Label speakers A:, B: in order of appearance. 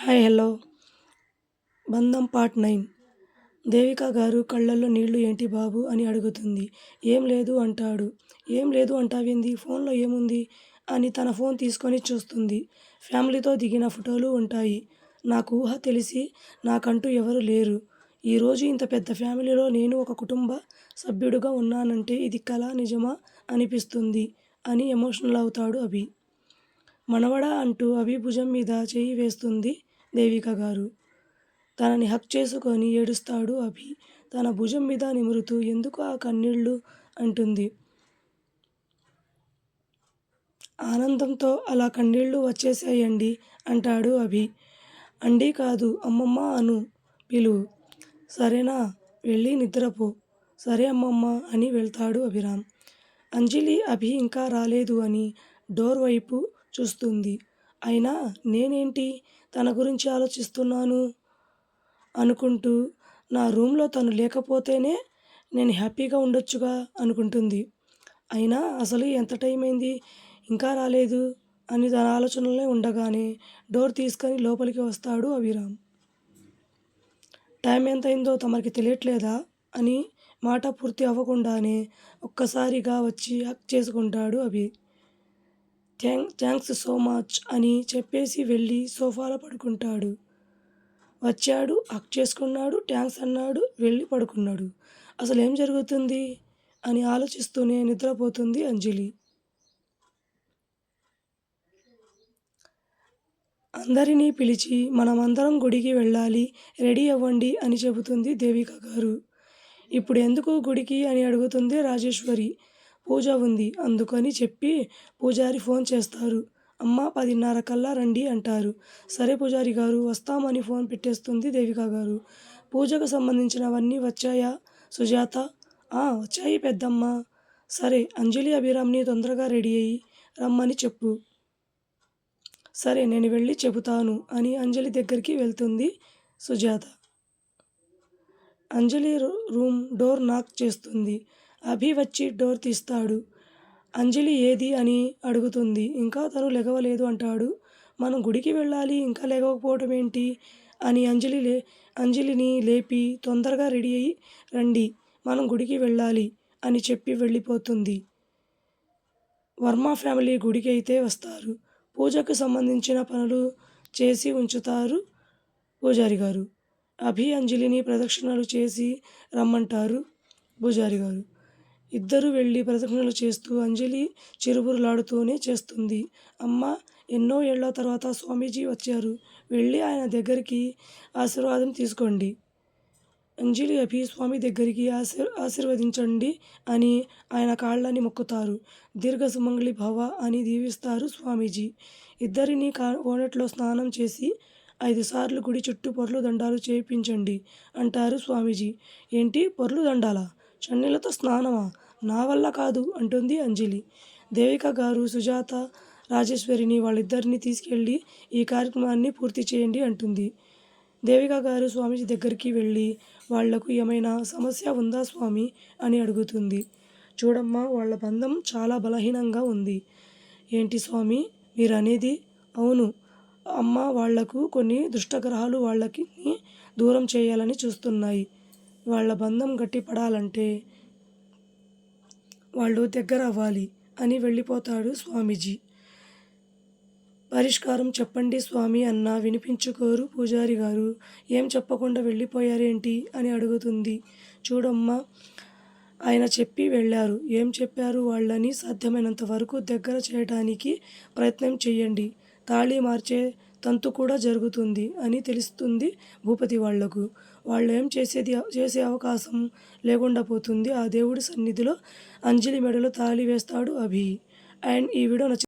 A: Hi hello. బంధం part nine. Devika గారు కళ్ళల్లో నీళ్ళు ఏంటి బాబు అని అడుగుతుంది. ఏం లేదు అంటాడు. ఏం లేదు అంటావింది? ఫోన్లో ఏముంది? అని తన ఫోన్ తీసుకొని చూస్తుంది. ఫ్యామిలీతో దిగిన ఫోటోలు ఉంటాయి. నాకు ఊహ తెలిసి నాకంటూ ఎవరు లేరు. ఈరోజు ఇంత పెద్ద ఫ్యామిలీలో నేను ఒక కుటుంబ సభ్యుడుగా ఉన్నానంటే ఇది కళ నిజమా అనిపిస్తుంది అని ఎమోషనల్ అవుతాడు అభి. మనవడా అంటూ అభి భుజం మీద చేయి వేస్తుంది. దేవిక గారు. తనని హక్ చేసుకొని ఏడుస్తాడు అభి. తన భుజం మీద నిమురుతూ ఎందుకు ఆ కన్నీళ్ళు? అంటుంది. ఆనందంతో అలా కన్నీళ్ళు వచ్చేసాయండి అంటాడు అభి. అండి కాదు అమ్మమ్మ అను పిలువు సరేనా వెళ్ళి నిద్రపో. సరే అమ్మమ్మ అని వెళ్తాడు అభిరామ్. అంజలి అభి ఇంకా రాలేదు అని డోర్ వైపు చూస్తుంది. అయినా నేనేంటి తన గురించి ఆలోచిస్తున్నాను? అనుకుంటూ నా రూమ్లో తను లేకపోతేనే నేను హ్యాపీగా ఉండొచ్చుగా అనుకుంటుంది. అయినా అసలు ఎంత టైం అయింది? ఇంకా రాలేదు అని తన ఆలోచనలే ఉండగానే డోర్ తీసుకొని లోపలికి వస్తాడు అభిరామ్. టైం ఎంత అయిందో తమరికి తెలియట్లేదా? అని మాట పూర్తి అవ్వకుండానే ఒక్కసారిగా వచ్చి హక్ చేసుకుంటాడు Abhi. Thank thanks so much అని చెప్పేసి వెళ్ళి సోఫాలో పడుకుంటాడు. వచ్చాడు హక్ చేసుకున్నాడు థ్యాంక్స్ అన్నాడు వెళ్ళి పడుకున్నాడు. అసలు ఏం జరుగుతుంది? అని ఆలోచిస్తూనే నిద్రపోతుంది అంజలి. అందరినీ పిలిచి మనమందరం గుడికి వెళ్ళాలి రెడీ అవ్వండి అని చెబుతుంది దేవిక గారు. ఇప్పుడు ఎందుకు గుడికి అని అడుగుతుంది రాజేశ్వరి. పూజ ఉంది. అందుకని చెప్పి పూజారి ఫోన్ చేస్తారు. అమ్మ పదిన్నర కల్లా రండి అంటారు. సరే పూజారి గారు వస్తామని ఫోన్ పెట్టేస్తుంది దేవిక గారు. పూజకు సంబంధించినవన్నీ వచ్చాయా? సుజాత వచ్చాయి పెద్దమ్మ. సరే అంజలి అభిరామ్ని తొందరగా రెడీ అయ్యి రమ్మని చెప్పు. సరే నేను వెళ్ళి చెబుతాను అని అంజలి దగ్గరికి వెళ్తుంది సుజాత. అంజలి రూమ్ డోర్ నాక్ చేస్తుంది. అభి వచ్చి డోర్ తీస్తాడు. అంజలి ఏది అని అడుగుతుంది. ఇంకా తను లెగవలేదు అంటాడు. మనం గుడికి వెళ్ళాలి ఇంకా లేకపోవటం ఏంటి? అని అంజలి లే అంజలిని లేపి తొందరగా రెడీ అయ్యి రండి మనం గుడికి వెళ్ళాలి అని చెప్పి వెళ్ళిపోతుంది. వర్మ ఫ్యామిలీ గుడికి అయితే వస్తారు. పూజకు సంబంధించిన పనులు చేసి ఉంచుతారు పూజారి గారు. అభి అంజలిని ప్రదక్షిణలు చేసి రమ్మంటారు పూజారి గారు. ఇద్దరు వెళ్ళి ప్రదక్షిణలు చేస్తూ అంజలి చిరుబురులాడుతూనే చేస్తుంది. అమ్మ ఎన్నో ఏళ్ళ తర్వాత స్వామీజీ వచ్చారు. వెళ్ళి ఆయన దగ్గరికి ఆశీర్వాదం తీసుకోండి. అంజలి అభి స్వామి దగ్గరికి ఆశీర్ ఆశీర్వదించండి అని ఆయన కాళ్ళని మొక్కుతారు. దీర్ఘ సుమంగళి భవ అని దీవిస్తారు స్వామీజీ. ఇద్దరిని కా కోనెట్లో స్నానం చేసి ఐదు సార్లు గుడి చుట్టూ పొర్లు దండాలు చేయించండి అంటారు స్వామీజీ. ఏంటి పొర్లు దండాలా? చన్నీళ్ళతో స్నానమా? నా వల్ల కాదు అంటుంది అంజలి. దేవిక గారు సుజాత రాజేశ్వరిని వాళ్ళిద్దరిని తీసుకెళ్ళి ఈ కార్యక్రమాన్ని పూర్తి చేయండి అంటుంది. దేవిక గారు స్వామీజీ దగ్గరికి వెళ్ళి వాళ్ళకు ఏమైనా సమస్య ఉందా స్వామి? అని అడుగుతుంది. చూడమ్మా వాళ్ళ బంధం చాలా బలహీనంగా ఉంది. ఏంటి స్వామి? మీరు అనేది అవును. అమ్మ వాళ్ళకు కొన్ని దుష్టగ్రహాలు వాళ్ళకి దూరం చేయాలని చూస్తున్నాయి. వాళ్ళ బంధం గట్టిపడాలంటే వాళ్ళు దగ్గర అవ్వాలి అని వెళ్ళిపోతాడు స్వామీజీ. పరిష్కారం చెప్పండి స్వామి అన్న వినిపించుకోరు పూజారి గారు. ఏం చెప్పకుండా వెళ్ళిపోయారేంటి అని అడుగుతుంది. చూడమ్మా ఆయన చెప్పి వెళ్ళారు. ఏం చెప్పారు వాళ్ళని సాధ్యమైనంత వరకు దగ్గర చేయడానికి ప్రయత్నం చేయండి తాళి మార్చే తంతు కూడా జరుగుతుంది అని తెలుస్తుంది భూపతి వాళ్ళకు. వాళ్ళు ఏం చేసేది చేసే అవకాశం లేకుండా పోతుంది. ఆ దేవుడి సన్నిధిలో అంజలి మెడలో తాళి వేస్తాడు అభి. అండ్ ఈ వీడియో నచ్చి